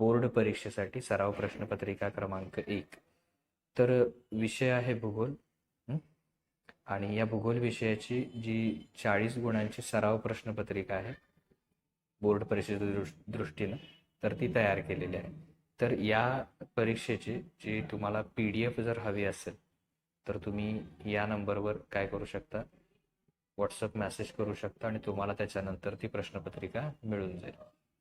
Board परीक्षेसाठी सराव प्रश्नपत्रिका क्रमांक एक. तर विषय आहे भूगोल आणि या भूगोल विषयाची जी चाळीस गुणांची सराव प्रश्नपत्रिका आहे बोर्ड परीक्षेच्या दृष दृष्टीनं तर ती तयार केलेली आहे. तर या परीक्षेची जी तुम्हाला पी डी एफ जर हवी असेल तर तुम्ही या नंबरवर काय करू शकता? व्हॉट्सअप मेसेज करू शकता आणि तुम्हाला त्याच्यानंतर ती प्रश्नपत्रिका मिळून जाईल.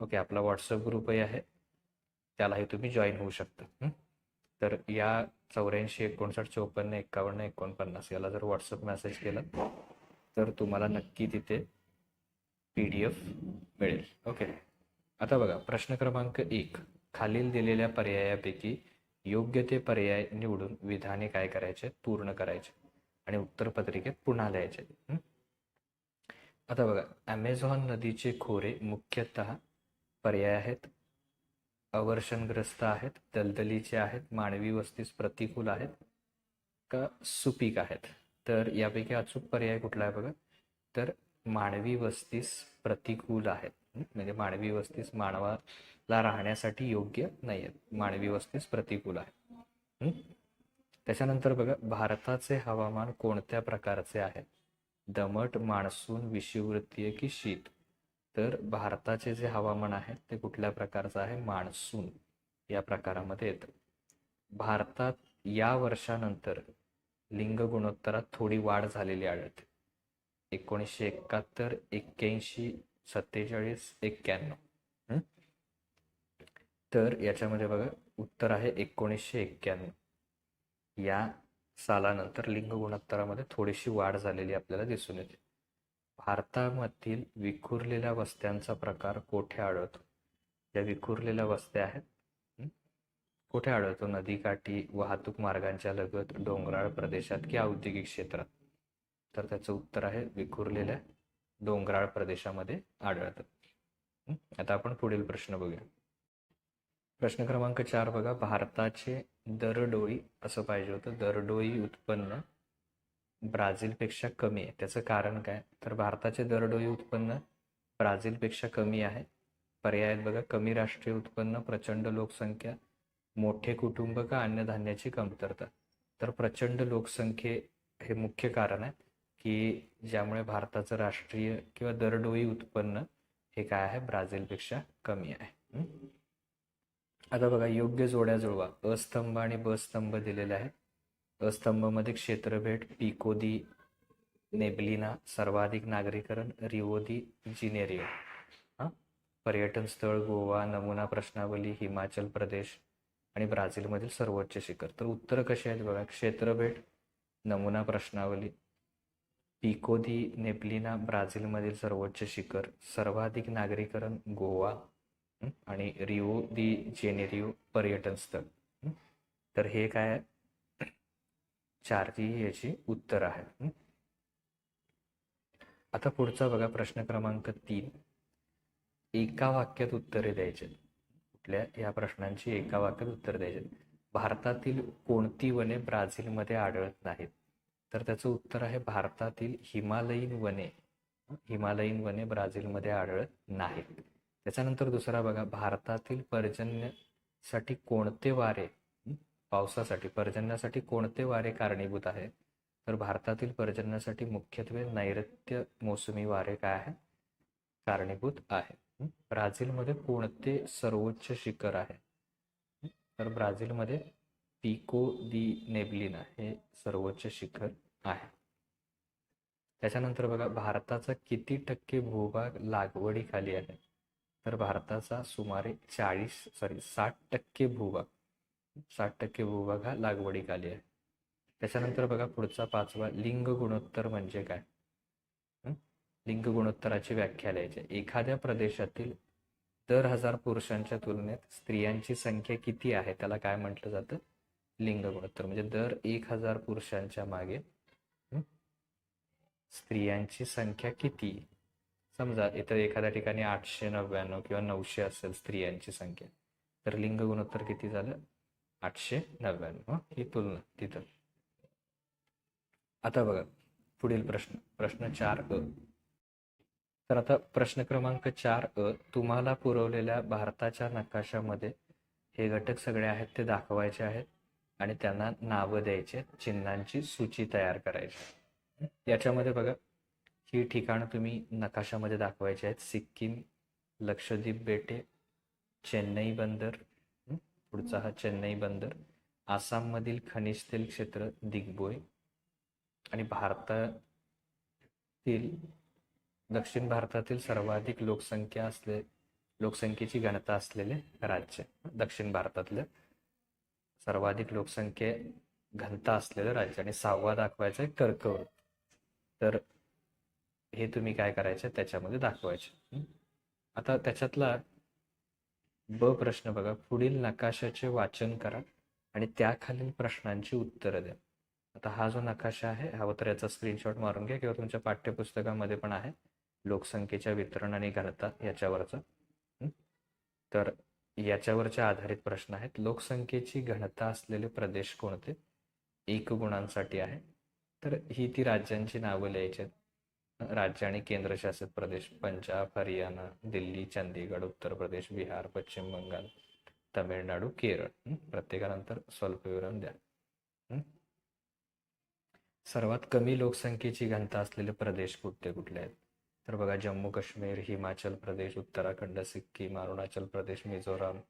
ओके आपला व्हॉट्सअप ग्रुपही आहे. त्यालाही तुम्ही जॉईन होऊ शकता. तर या चौऱ्याऐंशी एकोणसाठ चौपन्न एकावन्न एकोणपन्नास याला जर व्हॉट्सअप मेसेज केला तर तुम्हाला नक्की तिथे पी डी एफ मिळेल. ओके आता बघा प्रश्न क्रमांक एक. खालील दिलेल्या पर्यायापैकी योग्य ते पर्याय निवडून विधाने काय करायचे? पूर्ण करायचे. आणि उत्तरपत्रिकेत पुन्हा लिहायचे. आता बघा ॲमेझॉन नदीचे खोरे मुख्यतः पर्याय आहेत अवर्षणग्रस्त आहेत दलदलीचे आहेत मानवी वस्तीस प्रतिकूल आहेत का सुपीक आहेत? तर यापैकी अचूक पर्याय कुठला आहे बघा? तर मानवी वस्तीस प्रतिकूल आहेत. म्हणजे मानवी वस्तीस मानवाला राहण्यासाठी योग्य नाही आहेत मानवी वस्तीस प्रतिकूल आहे. त्याच्यानंतर बघा भारताचे हवामान कोणत्या प्रकारचे आहे? दमट मान्सून विषुवृत्तीय की शीत? तर भारताचे जे हवामान आहे ते कुठल्या प्रकारचं आहे? मान्सून. या प्रकारामध्ये येतं. भारतात या वर्षानंतर लिंग गुणोत्तरात थोडी वाढ झालेली आढळते. एकोणीसशे एकाहत्तर एक्क्याऐंशी सत्तेचाळीस एक्क्याण्णव. तर याच्यामध्ये बघा उत्तर आहे एकोणीसशे एक्क्याण्णव. या सालानंतर लिंग गुणोत्तरामध्ये थोडीशी वाढ झालेली आपल्याला दिसून येते. भारतामधील विखुरलेल्या वस्त्यांचा प्रकार कोठे आढळतो? ज्या विखुरलेल्या वस्त्या आहेत. कोठे कुठे आढळतो? नदीकाठी वाहतूक मार्गांच्या लगत डोंगराळ प्रदेशात किंवा औद्योगिक क्षेत्रात? तर त्याचं उत्तर आहे विखुरलेल्या डोंगराळ प्रदेशामध्ये आढळतं. आता आपण पुढील प्रश्न बघूया. प्रश्न क्रमांक चार बघा. भारताचे दरडोई असं पाहिजे होतं. दरडोई उत्पन्न ब्राझीलपेक्षा कमी आहे. त्याचं कारण काय? तर भारताचे दरडोई उत्पन्न ब्राझीलपेक्षा कमी आहे. पर्याय बघा कमी राष्ट्रीय उत्पन्न प्रचंड लोकसंख्या मोठे कुटुंब का अन्नधान्याची कमतरता? तर प्रचंड लोकसंख्ये हे मुख्य कारण आहे की ज्यामुळे भारताचं राष्ट्रीय किंवा दरडोई उत्पन्न हे काय आहे? ब्राझीलपेक्षा कमी आहे. आता बघा योग्य जोड्या जुळवा. अस्तंभ आणि ब स्तंभ दिलेले आहेत. स्तंभमध्ये क्षेत्रभेट पिकोदी नेबलिना सर्वाधिक नागरीकरण रिओदी जिनेरियो हां? पर्यटन स्थळ गोवा नमुना प्रश्नावली हिमाचल प्रदेश आणि ब्राझीलमधील सर्वोच्च शिखर. तर उत्तरं कशी आहेत बघा? क्षेत्रभेट नमुना प्रश्नावली पिकोदी नेपलिना ब्राझीलमधील सर्वोच्च शिखर सर्वाधिक नागरीकरण गोवा आणि रिओ दी जेनेरिओ पर्यटन स्थळ. तर हे काय चारची चारही याची उत्तर आहेत आता पुढचा बघा प्रश्न क्रमांक तीन. एका वाक्यात उत्तरे द्यायचे. कुठल्या? या प्रश्नांची एका वाक्यात उत्तर द्यायचे. भारतातील कोणती वने ब्राझीलमध्ये आढळत नाहीत? तर त्याचं उत्तर आहे भारतातील हिमालयीन वने. हिमालयीन वने ब्राझीलमध्ये आढळत नाहीत. त्याच्यानंतर दुसरा बघा भारतातील पर्जन्यासाठी कोणते वारे पावसासाठी पर्जन्यासाठी कोणते वारे कारणीभूत आहे तर भारतातील पर्जन्यासाठी मुख्यत्वे नैऋत्य मोसमी वारे काय आहे कारणीभूत आहे ब्राझीलमध्ये कोणते सर्वोच्च शिखर आहे? तर ब्राझीलमध्ये पिको दी नेबलिना हे सर्वोच्च शिखर आहे. त्याच्यानंतर बघा भारताचा किती टक्के भूभाग लागवडीखाली आहे? तर भारताचा सुमारे चाळीस सॉरी साठ टक्के भूभाग. साठ टक्के भूभाग हा लागवडीखाली आहे. त्याच्यानंतर बघा पुढचा पाचवा लिंग गुणोत्तर म्हणजे काय? लिंग गुणोत्तराची व्याख्या लिहायची. एखाद्या प्रदेशातील दर हजार पुरुषांच्या तुलनेत स्त्रियांची संख्या किती आहे? त्याला काय म्हटलं जातं? लिंग गुणोत्तर. म्हणजे दर एक हजार पुरुषांच्या मागे स्त्रियांची संख्या किती? समजा इथं एखाद्या ठिकाणी आठशे नव्याण्णव किंवा नऊशे असेल स्त्रियांची संख्या. तर लिंग गुणोत्तर किती झालं? आठशे नव्याण्णव ही तुलना तिथं. आता बघा पुढील प्रश्न प्रश्न चार अ. तर आता प्रश्न क्रमांक चार अ तुम्हाला पुरवलेल्या भारताच्या नकाशामध्ये हे घटक सगळे आहेत ते दाखवायचे आहेत आणि त्यांना नावं द्यायचे चिन्हांची सूची तयार करायची याच्यामध्ये बघा ही ठिकाणं तुम्ही नकाशामध्ये दाखवायची आहेत. सिक्कीम लक्षद्वीप बेटे चेन्नई बंदर पुढचा हा चेन्नई बंदर. आसाममधील खनिज तेल क्षेत्र दिग्बोय. आणि भारतातील दक्षिण भारतातील सर्वाधिक लोकसंख्या असले लोकसंख्येची घनता असलेले राज्य दक्षिण भारतातलं सर्वाधिक लोकसंख्ये घनता असलेलं राज्य. आणि सहावा दाखवायचा आहे कर्कवृत्त. तर हे तुम्ही काय करायचे? त्याच्यामध्ये दाखवायचे. आता त्याच्यातला ब प्रश्न बघा. पुढील नकाशाचे वाचन करा आणि त्याखालील प्रश्नांची उत्तरं द्या. आता हा जो नकाशा आहे हा तर याचा स्क्रीनशॉट मारून घ्या किंवा तुमच्या पाठ्यपुस्तकामध्ये पण आहे. लोकसंख्येच्या वितरण आणि घनता याच्यावरचा. तर याच्यावरचे आधारित प्रश्न आहेत. लोकसंख्येची घनता असलेले प्रदेश कोणते? एक गुणांसाठी आहे. तर ही ती राज्यांची नावं लिहायची आहेत. राज्य आणि केंद्रशासित प्रदेश पंजाब हरियाणा दिल्ली चंदीगड उत्तर प्रदेश बिहार पश्चिम बंगाल तमिळनाडू केरळ. प्रत्येकानंतर प्रत्येकानंतर स्वल्पविराम द्या. सर्वात कमी लोकसंख्येची घनता असलेले प्रदेश कुठले कुठले आहेत? तर बघा जम्मू काश्मीर हिमाचल प्रदेश उत्तराखंड सिक्कीम अरुणाचल प्रदेश मिझोराम.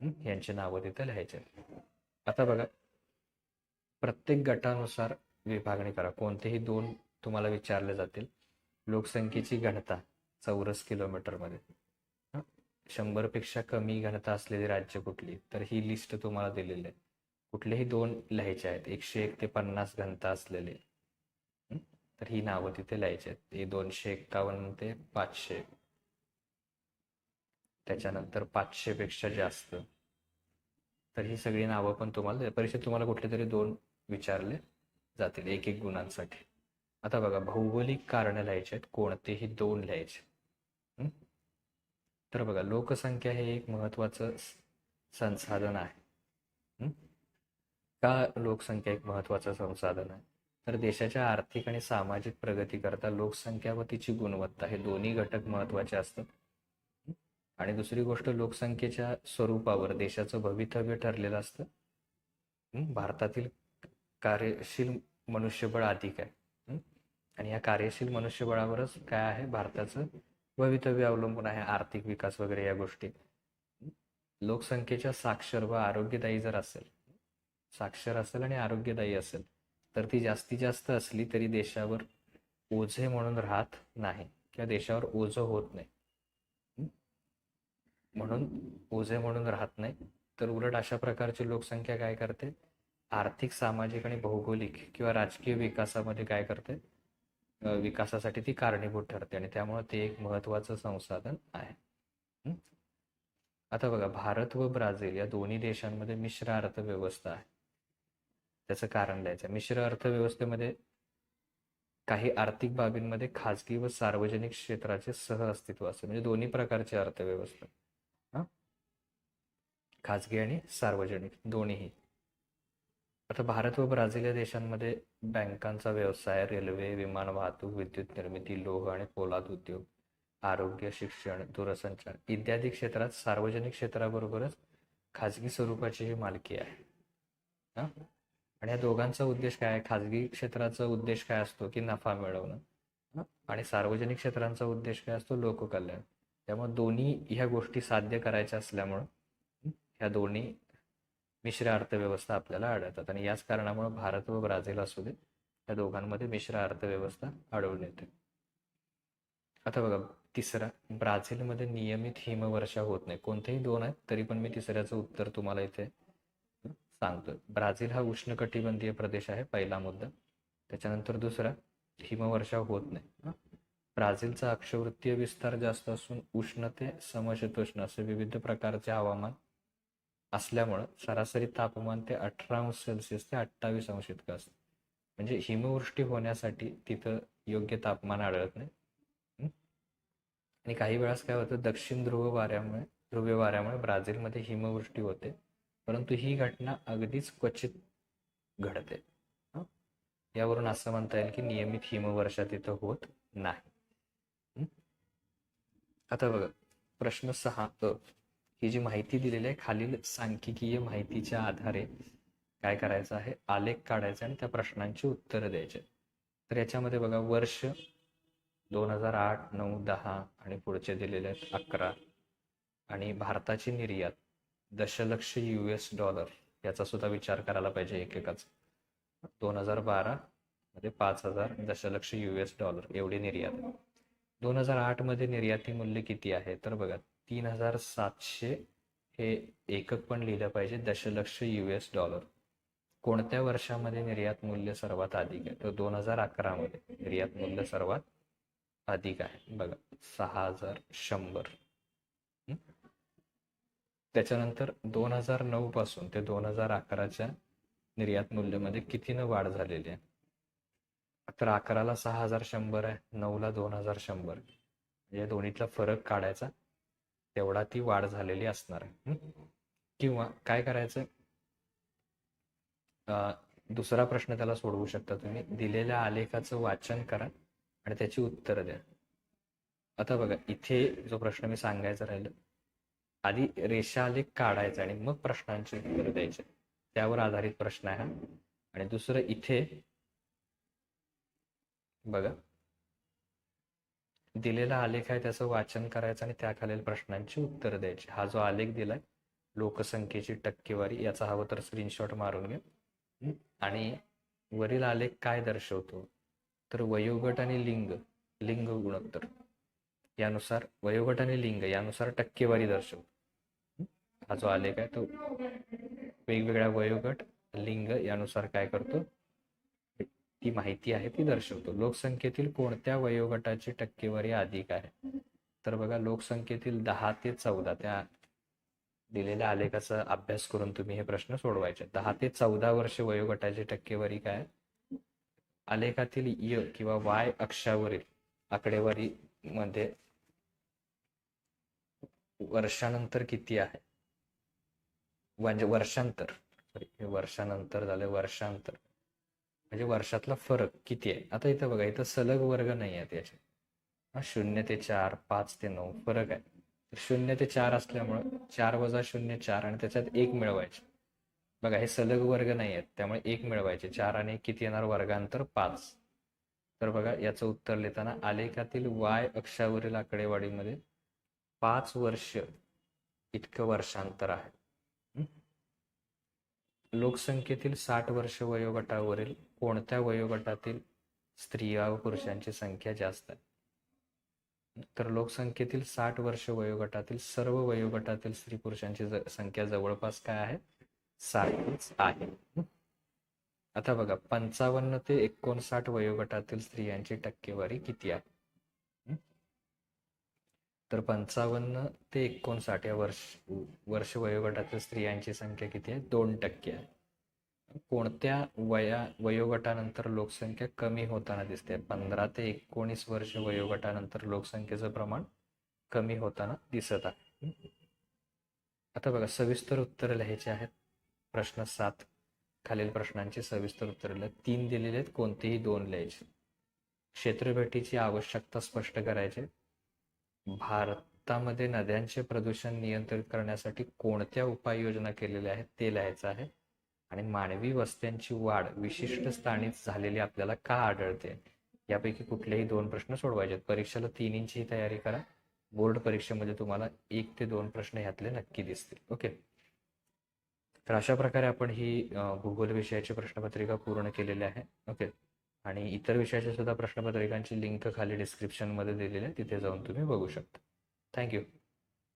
यांचे यांची नावं तिथे लिहायचे आता बघा प्रत्येक गटानुसार विभागणी करा. कोणतेही दोन तुम्हाला विचारले जातील. लोकसंख्येची घनता चौरस किलोमीटरमध्ये. शंभरपेक्षा कमी घनता असलेली राज्य कुठली? तर ही लिस्ट तुम्हाला दिलेली आहे. कुठलेही दोन लिहायचे आहेत. एकशे एक ते पन्नास घनता असलेले. तर ही नावं तिथे लिहायची आहेत. हे दोनशे एक्कावन्न ते पाचशे. त्याच्यानंतर पाचशे पेक्षा जास्त. तर ही सगळी नावं पण तुम्हाला परीक्षेत तुम्हाला कुठले तरी दोन विचारले जातील एक एक गुणांसाठी. आता बघा भौगोलिक कारण लिहायचे आहेत कोणतेही दोन लिहायचे. तर बघा लोकसंख्या हे एक महत्वाचं संसाधन आहे. का लोकसंख्या एक महत्वाचं संसाधन आहे? तर देशाच्या आर्थिक आणि सामाजिक प्रगतीकरता लोकसंख्या व तिची गुणवत्ता हे दोन्ही घटक महत्त्वाचे असतात. आणि दुसरी गोष्ट लोकसंख्येच्या स्वरूपावर देशाचं भवितव्य ठरलेलं असतं. भारतातील कार्यशील मनुष्यबळ अधिक आहे. आणि या कार्यशील मनुष्यबळावरच काय आहे? भारताचं भवितव्य अवलंबून आहे आर्थिक विकास वगैरे या गोष्टी. लोकसंख्येच्या साक्षर व आरोग्यदायी जर असेल साक्षर असेल आणि आरोग्यदायी असेल तर ती जास्तीत जास्त असली तरी देशावर ओझे म्हणून राहत नाही किंवा देशावर ओझं होत नाही. म्हणून ओझे म्हणून राहत नाही. तर उलट अशा प्रकारची लोकसंख्या काय करते? आर्थिक सामाजिक आणि भौगोलिक किंवा राजकीय विकासामध्ये काय करते? विकासासाठी ती कारणीभूत ठरते आणि त्यामुळे ते एक महत्वाचं संसाधन आहे. आता बघा भारत व ब्राझील या दोन्ही देशांमध्ये मिश्र अर्थव्यवस्था आहे. त्याचं कारण द्यायचं. मिश्र अर्थव्यवस्थेमध्ये काही आर्थिक बाबींमध्ये खाजगी व सार्वजनिक क्षेत्राचे सह अस्तित्व असते. म्हणजे दोन्ही प्रकारची अर्थव्यवस्था. खाजगी आणि सार्वजनिक दोन्हीही. आता भारत व ब्राझील या देशांमध्ये बँकांचा व्यवसाय रेल्वे विमान वाहतूक विद्युत निर्मिती लोह आणि पोलाद उद्योग आरोग्य शिक्षण दूरसंचार इत्यादी क्षेत्रात सार्वजनिक क्षेत्राबरोबरच खाजगी स्वरूपाची ही मालकी आहे. हा? आणि या दोघांचा उद्देश काय आहे? खाजगी क्षेत्राचा उद्देश काय असतो की नफा मिळवणं? आणि सार्वजनिक क्षेत्रांचा उद्देश काय असतो? लोककल्याण. त्यामुळे दोन्ही ह्या गोष्टी साध्य करायच्या असल्यामुळं ह्या दोन्ही मिश्र अर्थव्यवस्था आपल्याला आढळतात. आणि याच कारणामुळे भारत व ब्राझील असू दे या दोघांमध्ये मिश्र अर्थव्यवस्था आढळून येते. आता बघा तिसरा ब्राझीलमध्ये नियमित हिमवर्षा होत नाही. कोणतेही दोन आहेत तरी पण मी तिसऱ्याचं उत्तर तुम्हाला इथे सांगतोय. ब्राझील हा उष्णकटिबंधीय प्रदेश आहे पहिला मुद्दा. त्याच्यानंतर दुसरा हिमवर्षा होत नाही. ब्राझीलचा अक्षवृत्तीय विस्तार जास्त असून उष्णते समशीतोष्ण असे विविध प्रकारचे हवामान असल्यामुळं सरासरी तापमान ते अठरा अंश सेल्सिअस ते अठ्ठावीस अंश इतकं असतं. म्हणजे हिमवृष्टी होण्यासाठी तिथं योग्य तापमान आढळत नाही. आणि काही वेळास काय होतं दक्षिण ध्रुव वाऱ्यामुळे ध्रुवीय वाऱ्यामुळे ब्राझीलमध्ये हिमवृष्टी होते. परंतु ही घटना अगदीच क्वचित घडते. यावरून असं म्हणता येईल की नियमित हिमवर्षा तिथं होत नाही. आता बघा प्रश्न सहा अ ही जी माहिती दिलेली आहे खालील सांख्यिकीय माहितीच्या आधारे काय करायचं आहे? आलेख काढायचा आणि त्या प्रश्नांची उत्तरं द्यायचे. तर याच्यामध्ये बघा वर्ष दोन हजार आठ नऊ दहा आणि पुढचे दिलेले आहेत अकरा. आणि भारताची निर्यात दशलक्ष यू एस डॉलर याचा सुद्धा विचार करायला पाहिजे एकेकाच दोन हजार बारा मध्ये पाच हजार दशलक्ष यू एस डॉलर एवढी निर्यात. दोन हजार आठमध्ये निर्याती मूल्य किती आहे? तर बघा तीन हजार सातशे हे एकक पण लिहिलं पाहिजे. दशलक्ष यू एस डॉलर कोणत्या वर्षामध्ये निर्यात मूल्य सर्वात अधिक आहे? तर दोन हजार अकरा मध्ये निर्यात मूल्य सर्वात अधिक आहे. बघा सहा हजार शंभर. त्याच्यानंतर दोन हजार नऊ पासून ते दोन हजार अकराच्या निर्यात मूल्यामध्ये कितीनं वाढ झालेली आहे? तर अकराला सहा हजार शंभर आहे नऊला दोन हजार शंभर. या दोन्हीतला फरक काढायचा. तेवढा ती वाढ झालेली असणार आहे. किंवा काय करायचं? दुसरा प्रश्न त्याला सोडवू शकता तुम्ही. दिलेल्या आलेखाचं वाचन करा आणि त्याची उत्तरं द्या. आता बघा इथे जो प्रश्न मी सांगायचा राहिलं आधी रेषा आलेख काढायचा आणि मग प्रश्नांची उत्तरं द्यायचे. त्यावर आधारित प्रश्न आहे हा. आणि दुसरं इथे बघा दिलेला आलेख आहे त्याचं वाचन करायचं आणि त्याखालील प्रश्नांची उत्तरं द्यायची. हा जो आलेख दिलाय लोकसंख्येची टक्केवारी याचा हवं तर स्क्रीनशॉट मारून घे. आणि वरील आलेख काय दर्शवतो? तर वयोगट आणि लिंग लिंग गुणोत्तर. यानुसार वयोगट आणि लिंग यानुसार टक्केवारी दर्शवतो. हा जो आलेख आहे तो वेगवेगळ्या वयोगट लिंग यानुसार काय करतो? ती माहिती आहे ती दर्शवतो. लोकसंख्येतील कोणत्या वयोगटाची टक्केवारी अधिक आहे? तर बघा लोकसंख्येतील दहा ते चौदा त्या दिलेल्या आलेखाचा अभ्यास करून तुम्ही हे प्रश्न सोडवायचे. दहा ते चौदा वर्ष वयोगटाची टक्केवारी काय? आलेखातील य किंवा वाय अक्षावरील आकडेवारी मध्ये वर्षानंतर किती आहे? म्हणजे वर्षांतर. सॉरी हे वर्षानंतर झालं वर्षांतर. म्हणजे वर्षातला फरक किती आहे? आता इथं बघा इथं सलग वर्ग नाही आहेत याचे. शून्य ते चार पाच ते नऊ फरक आहे. तर शून्य ते चार असल्यामुळं चार वजा शून्य चार आणि त्याच्यात एक मिळवायचे. बघा हे सलग वर्ग नाही आहेत त्यामुळे एक मिळवायचे. चार आणि किती येणार? वर्गांतर पाच. तर बघा याचं उत्तर लिहिताना आलेखातील वाय अक्षावरील आकडेवाडीमध्ये पाच वर्ष इतकं वर्षांतर आहे. लोकसंख्येतील साठ वर्ष वयोगटावरील कोणत्या वयोगटातील स्त्रिया व पुरुषांची संख्या जास्त आहे? तर लोकसंख्येतील साठ वर्ष वयोगटातील सर्व वयोगटातील स्त्री पुरुषांची संख्या जवळपास काय आहे? सारखीच आहे. आता बघा पंचावन्न ते एकोणसाठ वयोगटातील स्त्रियांची टक्केवारी किती आहे? तर पंचावन्न ते एकोणसाठ या वर्ष वर्ष वयोगटातील स्त्रियांची संख्या किती आहे? दोन टक्के आहे. कोणत्या वया वयोगटानंतर लोकसंख्या कमी होताना दिसते? पंधरा ते एकोणीस वर्ष वयोगटानंतर लोकसंख्येचं प्रमाण कमी होताना दिसत आहे. आता बघा सविस्तर उत्तर लिहायचे आहेत. प्रश्न सात. खालील प्रश्नांची सविस्तर उत्तर लिहा. तीन दिलेले आहेत कोणतेही दोन लिहायचे. क्षेत्रभेटीची आवश्यकता स्पष्ट करायचे भारतामध्ये नद्यांचे प्रदूषण नियंत्रित करण्यासाठी कोणत्या उपाययोजना केलेल्या आहेत ते लिहायचं आहे. आणि मानवी वस्त्यांची वाढ विशिष्ट स्थानी झालेली आपल्याला का आढळते? यापैकी कुठलेही दोन प्रश्न सोडवायचे परीक्षेला परीक्षेला तिन्हींची तयारी करा. बोर्ड परीक्षेमध्ये तुम्हाला एक ते दोन प्रश्न ह्यातले नक्की दिसतील. ओके? तर अशा प्रकारे आपण ही भूगोल विषयाची प्रश्नपत्रिका पूर्ण केलेली आहे. ओके? आणि इतर विषयाच्या सुद्धा प्रश्नपत्रिकांची लिंक खाली डिस्क्रिप्शनमध्ये दिलेली आहे. तिथे जाऊन तुम्ही बघू शकता. थँक्यू